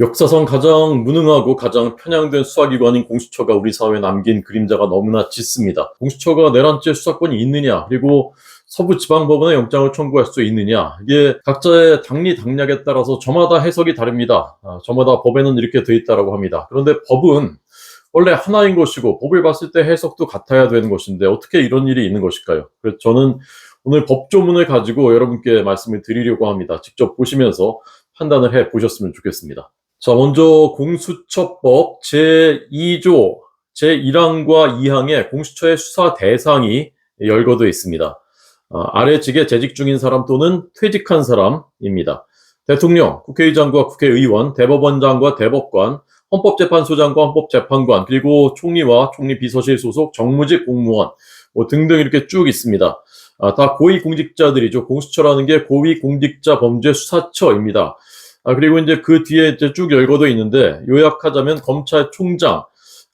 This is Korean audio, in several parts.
역사상 가장 무능하고 가장 편향된 수사기관인 공수처가 우리 사회에 남긴 그림자가 너무나 짙습니다. 공수처가 내란죄 수사권이 있느냐, 그리고 서부지방법원에 영장을 청구할 수 있느냐, 이게 각자의 당리 당략에 따라서 저마다 해석이 다릅니다. 아, 저마다 법에는 이렇게 돼 있다라고 합니다. 그런데 법은 원래 하나인 것이고 법을 봤을 때 해석도 같아야 되는 것인데 어떻게 이런 일이 있는 것일까요? 그래서 저는 오늘 법조문을 가지고 여러분께 말씀을 드리려고 합니다. 직접 보시면서 판단을 해 보셨으면 좋겠습니다. 자, 먼저 공수처법 제2조 제1항과 2항에 공수처의 수사 대상이 열거되어 있습니다. 아, 아래 직에 재직 중인 사람 또는 퇴직한 사람입니다. 대통령, 국회의장과 국회의원, 대법원장과 대법관, 헌법재판소장과 헌법재판관, 그리고 총리와 총리 비서실 소속 정무직 공무원 뭐 등등 이렇게 쭉 있습니다. 아, 다 고위공직자들이죠. 공수처라는 게 고위공직자 범죄 수사처입니다. 아, 그리고 이제 그 뒤에 이제 쭉 열거도 있는데 요약하자면 검찰총장,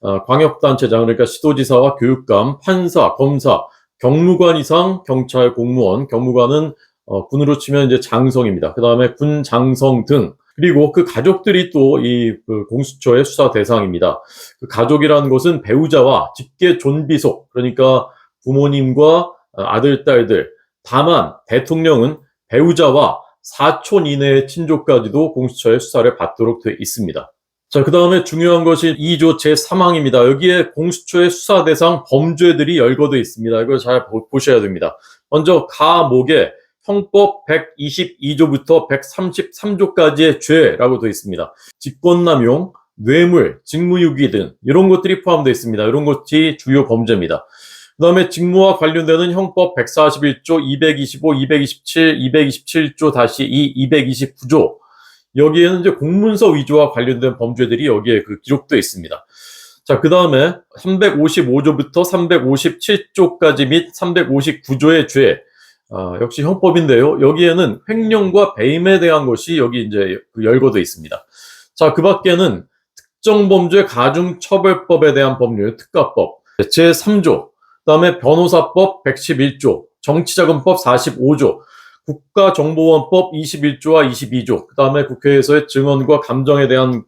아, 광역단체장 그러니까 시도지사와 교육감, 판사, 검사, 경무관 이상 경찰 공무원, 경무관은 어, 군으로 치면 이제 장성입니다. 그 다음에 군 장성 등 그리고 그 가족들이 또이 공수처의 수사 대상입니다. 그 가족이라는 것은 배우자와 직계 존비속 그러니까 부모님과 아들, 딸들. 다만 대통령은 배우자와 사촌 이내의 친족까지도 공수처의 수사를 받도록 되어 있습니다. 자, 그 다음에 중요한 것이 2조 제3항입니다. 여기에 공수처의 수사 대상 범죄들이 열거되어 있습니다. 이걸 잘 보셔야 됩니다. 먼저 가목에 형법 122조부터 133조까지의 죄라고 되어 있습니다. 직권남용, 뇌물, 직무유기 등 이런 것들이 포함되어 있습니다. 이런 것이 주요 범죄입니다. 그 다음에 직무와 관련되는 형법 141조, 225, 227, 227조 다시 2, 229조 여기에는 이제 공문서 위조와 관련된 범죄들이 여기에 그 기록되어 있습니다. 자, 그 다음에 355조부터 357조까지 및 359조의 죄, 아, 역시 형법인데요. 여기에는 횡령과 배임에 대한 것이 여기 이제 그 열거되어 있습니다. 자, 그 밖에는 특정범죄 가중처벌법에 대한 법률, 특가법, 제3조, 그 다음에 변호사법 111조, 정치자금법 45조, 국가정보원법 21조와 22조, 그 다음에 국회에서의 증언과 감정에 대한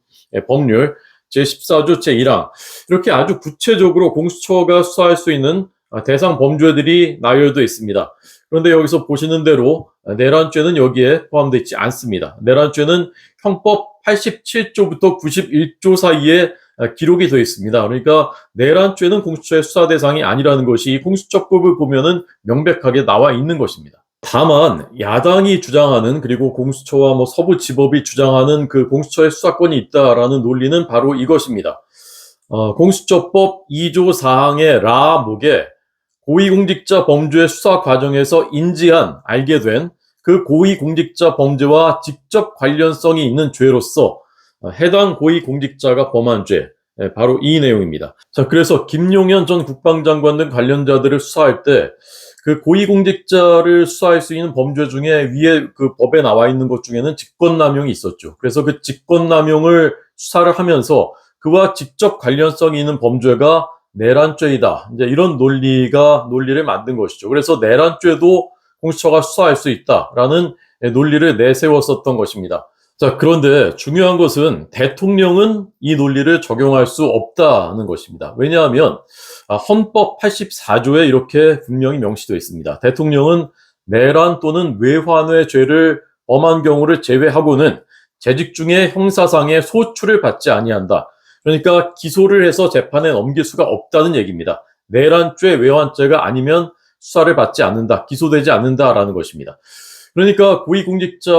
법률 제14조 제1항 이렇게 아주 구체적으로 공수처가 수사할 수 있는 대상 범죄들이 나열되어 있습니다. 그런데 여기서 보시는 대로 내란죄는 여기에 포함되어 있지 않습니다. 내란죄는 형법 87조부터 91조 사이에 기록이 되어 있습니다. 그러니까 내란죄는 공수처의 수사 대상이 아니라는 것이 공수처법을 보면은 명백하게 나와 있는 것입니다. 다만 야당이 주장하는 그리고 공수처와 뭐 서부지법이 주장하는 그 공수처의 수사권이 있다라는 논리는 바로 이것입니다. 어, 공수처법 2조 4항의 라목에 고위공직자 범죄 수사 과정에서 인지한 알게 된 그 고위공직자 범죄와 직접 관련성이 있는 죄로서 해당 고위공직자가 범한 죄 예, 바로 이 내용입니다. 자 그래서 김용현 전 국방장관 등 관련자들을 수사할 때 그 고위공직자를 수사할 수 있는 범죄 중에 위에 그 법에 나와 있는 것 중에는 직권남용이 있었죠. 그래서 그 직권남용을 수사를 하면서 그와 직접 관련성이 있는 범죄가 내란죄이다. 이제 이런 논리가 논리를 만든 것이죠. 그래서 내란죄도 공수처가 수사할 수 있다라는 논리를 내세웠었던 것입니다. 자, 그런데 중요한 것은 대통령은 이 논리를 적용할 수 없다는 것입니다. 왜냐하면 아, 헌법 84조에 이렇게 분명히 명시되어 있습니다. 대통령은 내란 또는 외환의 죄를 범한 경우를 제외하고는 재직 중에 형사상의 소출을 받지 아니한다. 그러니까 기소를 해서 재판에 넘길 수가 없다는 얘기입니다. 내란죄, 외환죄가 아니면 수사를 받지 않는다, 기소되지 않는다라는 것입니다. 그러니까 고위공직자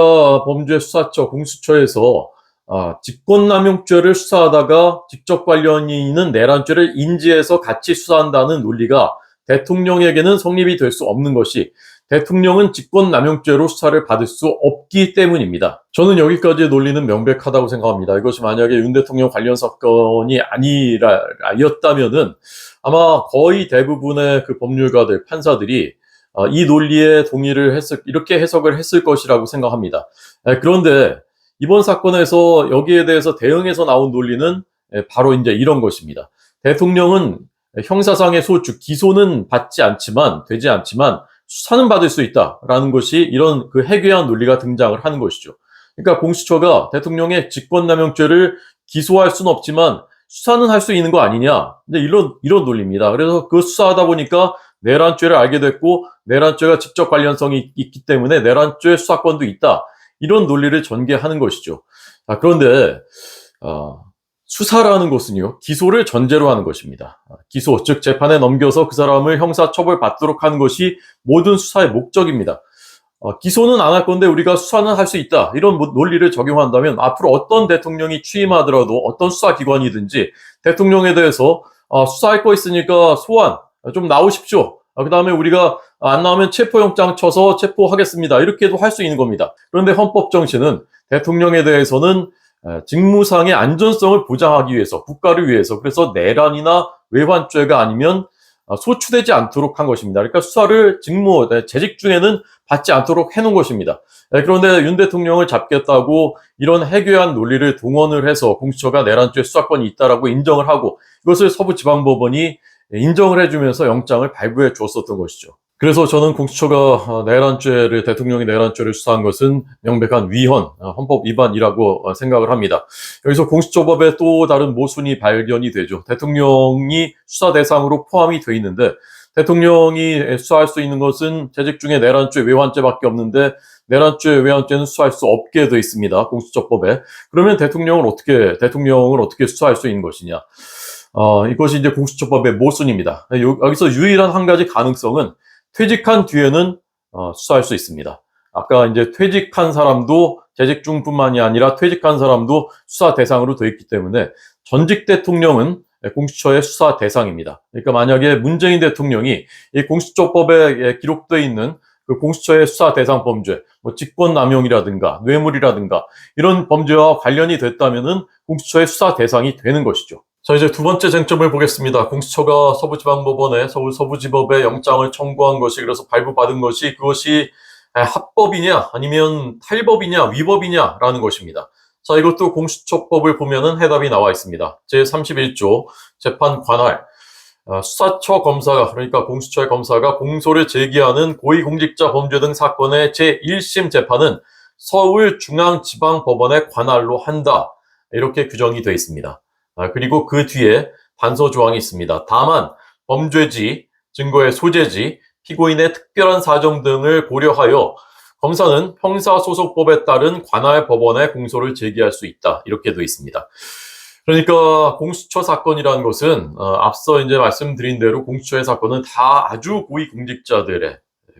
범죄 수사처 공수처에서 아, 직권남용죄를 수사하다가 직접 관련이 있는 내란죄를 인지해서 같이 수사한다는 논리가 대통령에게는 성립이 될 수 없는 것이 대통령은 직권남용죄로 수사를 받을 수 없기 때문입니다. 저는 여기까지의 논리는 명백하다고 생각합니다. 이것이 만약에 윤 대통령 관련 사건이 아니라였다면은 아마 거의 대부분의 그 법률가들, 판사들이 어, 이 논리에 동의를 했을, 이렇게 해석을 했을 것이라고 생각합니다. 그런데 이번 사건에서 여기에 대해서 대응해서 나온 논리는 바로 이제 이런 것입니다. 대통령은 형사상의 소추, 기소는 받지 않지만, 되지 않지만, 수사는 받을 수 있다라는 것이 이런 그 해괴한 논리가 등장을 하는 것이죠. 그러니까 공수처가 대통령의 직권남용죄를 기소할 수는 없지만 수사는 할 수 있는 거 아니냐. 이런 이런 논리입니다. 그래서 그 수사하다 보니까 내란죄를 알게 됐고 내란죄가 직접 관련성이 있기 때문에 내란죄 수사권도 있다. 이런 논리를 전개하는 것이죠. 아, 그런데 어, 수사라는 것은요 기소를 전제로 하는 것입니다. 아, 기소 즉 재판에 넘겨서 그 사람을 형사 처벌 받도록 하는 것이 모든 수사의 목적입니다. 어, 기소는 안 할 건데 우리가 수사는 할 수 있다. 이런 뭐 논리를 적용한다면 앞으로 어떤 대통령이 취임하더라도 어떤 수사기관이든지 대통령에 대해서 어, 수사할 거 있으니까 소환 좀 나오십시오. 그 다음에 우리가 안 나오면 체포영장 쳐서 체포하겠습니다. 이렇게도 할 수 있는 겁니다. 그런데 헌법 정신은 대통령에 대해서는 에, 직무상의 안전성을 보장하기 위해서 국가를 위해서 그래서 내란이나 외환죄가 아니면 어, 소추되지 않도록 한 것입니다. 그러니까 수사를 직무, 네, 재직 중에는 받지 않도록 해놓은 것입니다. 네, 그런데 윤 대통령을 잡겠다고 이런 해괴한 논리를 동원을 해서 공수처가 내란죄 수사권이 있다라고 인정을 하고 이것을 서부지방법원이 인정을 해주면서 영장을 발부해 주었었던 것이죠. 그래서 저는 공수처가 어, 내란죄를 대통령이 내란죄를 수사한 것은 명백한 위헌, 어, 헌법 위반이라고 어, 생각을 합니다. 여기서 공수처법에 또 다른 모순이 발견이 되죠. 대통령이 수사 대상으로 포함이 돼 있는데 대통령이 수사할 수 있는 것은 재직 중에 내란죄, 외환죄밖에 없는데 내란죄, 외환죄는 수사할 수 없게 돼 있습니다. 공수처법에. 그러면 대통령을 어떻게 대통령을 어떻게 수사할 수 있는 것이냐? 어, 이것이 이제 공수처법의 모순입니다. 여기서 유일한 한 가지 가능성은 퇴직한 뒤에는 어, 수사할 수 있습니다. 아까 이제 퇴직한 사람도 재직 중뿐만이 아니라 퇴직한 사람도 수사 대상으로 되어 있기 때문에 전직 대통령은 공수처의 수사 대상입니다. 그러니까 만약에 문재인 대통령이 이 공수처법에 기록되어 있는 그 공수처의 수사 대상 범죄, 뭐 직권 남용이라든가 뇌물이라든가 이런 범죄와 관련이 됐다면은 공수처의 수사 대상이 되는 것이죠. 자, 이제 두 번째 쟁점을 보겠습니다. 공수처가 서부지방법원에 서울 서부지법에 영장을 청구한 것이 그래서 발부받은 것이 그것이 합법이냐 아니면 탈법이냐 위법이냐라는 것입니다. 자, 이것도 공수처법을 보면은 해답이 나와 있습니다. 제31조 재판 관할 어, 수사처 검사가 그러니까 공수처의 검사가 공소를 제기하는 고위공직자 범죄 등 사건의 제1심 재판은 서울중앙지방법원에 관할로 한다. 이렇게 규정이 되어 있습니다. 아, 그리고 그 뒤에 반서 조항이 있습니다. 다만 범죄지, 증거의 소재지, 피고인의 특별한 사정 등을 고려하여 검사는 형사소송법에 따른 관할 법원에 공소를 제기할 수 있다. 이렇게 되어 있습니다. 그러니까 공수처 사건이라는 것은 어, 앞서 이제 말씀드린 대로 공수처의 사건은 다 아주 고위 공직자들의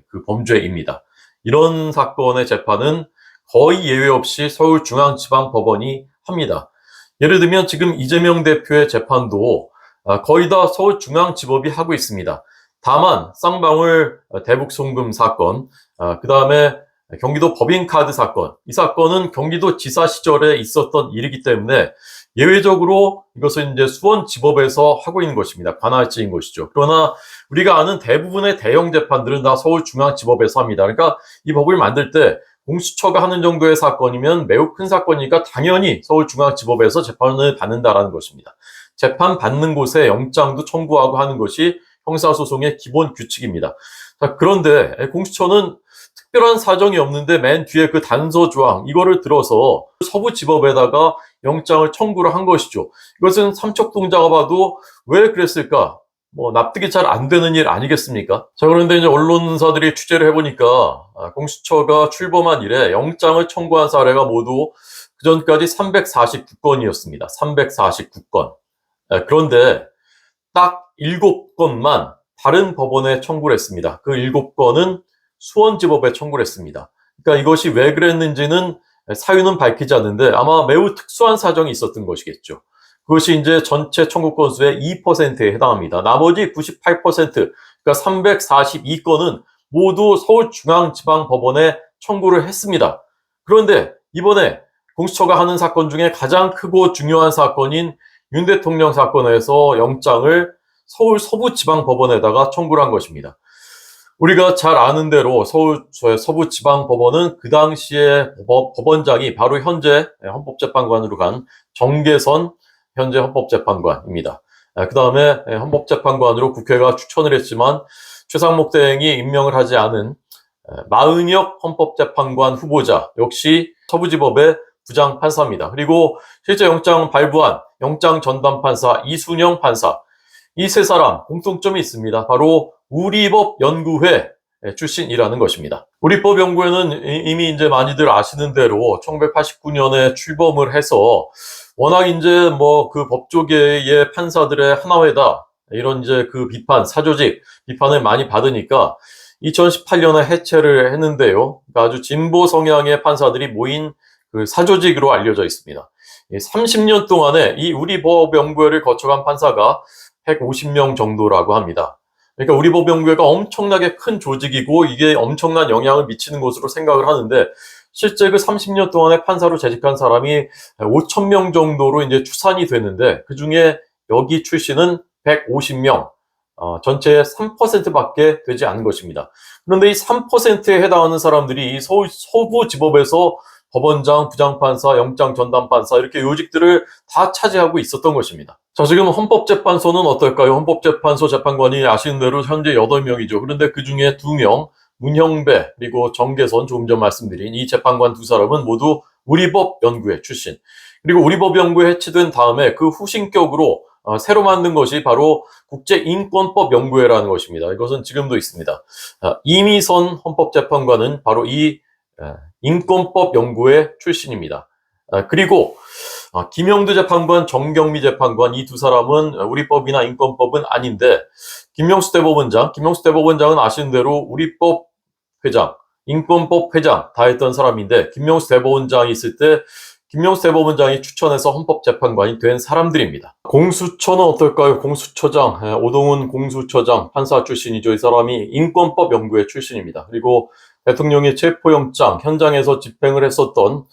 그 범죄입니다. 이런 사건의 재판은 거의 예외 없이 서울중앙지방법원이 합니다. 예를 들면 지금 이재명 대표의 재판도 아, 거의 다 서울중앙지법이 하고 있습니다. 다만 쌍방울 대북 송금 사건, 아, 그 다음에 경기도 법인카드 사건, 이 사건은 경기도 지사 시절에 있었던 일이기 때문에 예외적으로 이것은 이제 수원지법에서 하고 있는 것입니다. 관할지인 것이죠. 그러나 우리가 아는 대부분의 대형 재판들은 다 서울중앙지법에서 합니다. 그러니까 이 법을 만들 때 공수처가 하는 정도의 사건이면 매우 큰 사건이니까 당연히 서울중앙지법에서 재판을 받는다라는 것입니다. 재판 받는 곳에 영장도 청구하고 하는 것이 형사소송의 기본 규칙입니다. 자, 그런데 공수처는 특별한 사정이 없는데 맨 뒤에 그 단서 조항 이거를 들어서 서부지법에다가 영장을 청구를 한 것이죠. 이것은 삼척동자가 봐도 왜 그랬을까? 뭐 납득이 잘 안 되는 일 아니겠습니까? 자 그런데 이제 언론사들이 취재를 해보니까 아, 공수처가 출범한 이래 영장을 청구한 사례가 모두 그 전까지 349건이었습니다. 349건. 그런데 딱 7건만 다른 법원에 청구를 했습니다. 그 7건은 수원지법에 청구를 했습니다. 그러니까 이것이 왜 그랬는지는 사유는 밝히지 않는데 아마 매우 특수한 사정이 있었던 것이겠죠. 그것이 이제 전체 청구 건수의 2%에 해당합니다. 나머지 98%, 그러니까 342건은 모두 서울중앙지방법원에 청구를 했습니다. 그런데 이번에 공수처가 하는 사건 중에 가장 크고 중요한 사건인 윤 대통령 사건에서 영장을 서울 서부지방법원에다가 청구를 한 것입니다. 우리가 잘 아는 대로 서울 서부지방법원은 그 당시에 법원장이 바로 현재 헌법재판관으로 간 정계선 현재 헌법재판관입니다. 아, 그 다음에 예, 헌법재판관으로 국회가 추천을 했지만 최상목 대행이 임명을 하지 않은 예, 마은혁 헌법재판관 후보자 역시 서부지법의 부장 판사입니다. 그리고 실제 영장 발부한 영장 전담 판사 이순영 판사 이 세 사람 공통점이 있습니다. 바로 우리법 연구회 출신이라는 것입니다. 우리법 연구회는 이- 이미 이제 많이들 아시는 대로 1989년에 출범을 해서 워낙 이제 뭐 그 법조계의 판사들의 하나회다 이런 이제 그 비판 사조직 비판을 많이 받으니까 2018년에 해체를 했는데요. 그러니까 아주 진보 성향의 판사들이 모인 그 사조직으로 알려져 있습니다. 30년 동안에 이 우리 법 연구회를 거쳐간 판사가 150명 정도라고 합니다. 그러니까 우리 법연구회가 엄청나게 큰 조직이고 이게 엄청난 영향을 미치는 곳으로 생각을 하는데 실제 그 30년 동안에 판사로 재직한 사람이 5천 명 정도로 이제 추산이 되는데 그 중에 여기 출신은 150명, 어, 전체의 3%밖에 되지 않은 것입니다. 그런데 이 3%에 해당하는 사람들이 이 서울 서부 지법에서 법원장, 부장판사, 영장 전담판사 이렇게 요직들을 다 차지하고 있었던 것입니다. 자, 지금 헌법재판소는 어떨까요? 헌법재판소 재판관이 아시는 대로 현재 8명이죠. 그런데 그 중에 2명, 문형배, 그리고 정계선 조금 전 말씀드린 이 재판관 두 사람은 모두 우리법 연구회 출신. 그리고 우리법 연구회 해체된 다음에 그 후신격으로 어, 새로 만든 것이 바로 국제인권법 연구회라는 것입니다. 이것은 지금도 있습니다. 아, 이미선 헌법재판관은 바로 이 에, 인권법 연구회 출신입니다. 아, 그리고 아, 김영두 재판관, 정경미 재판관 이 두 사람은 우리법이나 인권법은 아닌데 김명수 대법원장, 김명수 대법원장은 아시는 대로 우리법 회장, 인권법 회장 다 했던 사람인데 김명수 대법원장이 있을 때 김명수 대법원장이 추천해서 헌법재판관이 된 사람들입니다. 공수처는 어떨까요? 공수처장, 예, 오동훈 공수처장 판사 출신이죠. 이 사람이 인권법 연구회 출신입니다. 그리고 대통령의 체포영장 현장에서 집행을 했었던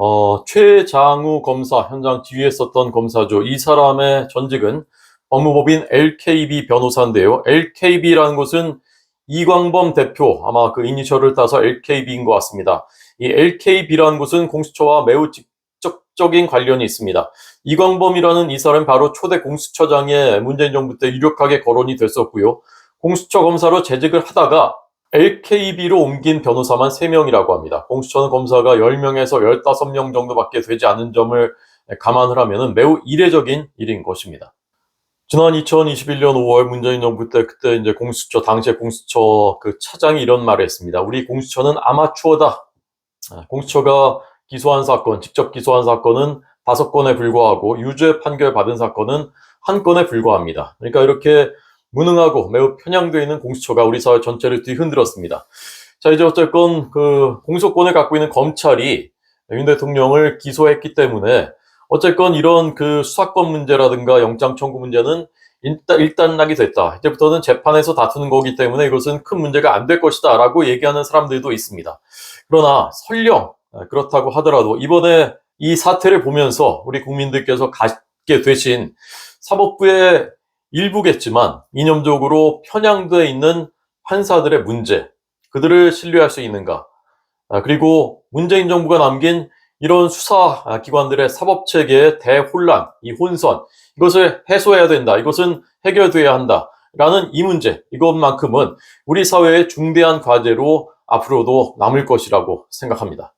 어, 최장우 검사 현장 지휘했었던 검사죠. 이 사람의 전직은 법무법인 LKB 변호사인데요. LKB라는 것은 이광범 대표 아마 그 이니셜을 따서 LKB인 것 같습니다. 이 LKB라는 곳은 공수처와 매우 직접적인 관련이 있습니다. 이광범이라는 이 사람이 바로 초대 공수처장에 문재인 정부 때 유력하게 거론이 됐었고요. 공수처 검사로 재직을 하다가 LKB로 옮긴 변호사만 3명이라고 합니다. 공수처는 검사가 10명에서 15명 정도밖에 되지 않은 점을 감안을 하면 매우 이례적인 일인 것입니다. 지난 2021년 5월 문재인 정부 때 그때 이제 공수처 당시에 공수처 그 차장이 이런 말을 했습니다. 우리 공수처는 아마추어다. 아, 공수처가 기소한 사건, 직접 기소한 사건은 다섯 건에 불과하고 유죄 판결 받은 사건은 한 건에 불과합니다. 그러니까 이렇게 무능하고 매우 편향되어 있는 공수처가 우리 사회 전체를 뒤흔들었습니다. 자, 이제 어쨌건 그 공소권을 갖고 있는 검찰이 윤 대통령을 기소했기 때문에 어쨌건 이런 그 수사권 문제라든가 영장 청구 문제는 일단, 일단락이 됐다. 이제부터는 재판에서 다투는 거기 때문에 이것은 큰 문제가 안 될 것이다. 라고 얘기하는 사람들도 있습니다. 그러나 설령 아, 그렇다고 하더라도 이번에 이 사태를 보면서 우리 국민들께서 갖게 되신 사법부의 일부겠지만 이념적으로 편향되어 있는 판사들의 문제, 그들을 신뢰할 수 있는가? 아, 그리고 문재인 정부가 남긴 이런 수사 기관들의 사법 체계의 대혼란, 이 혼선, 이것을 해소해야 된다. 이것은 해결돼야 한다. 라는 이 문제, 이것만큼은 우리 사회의 중대한 과제로 앞으로도 남을 것이라고 생각합니다.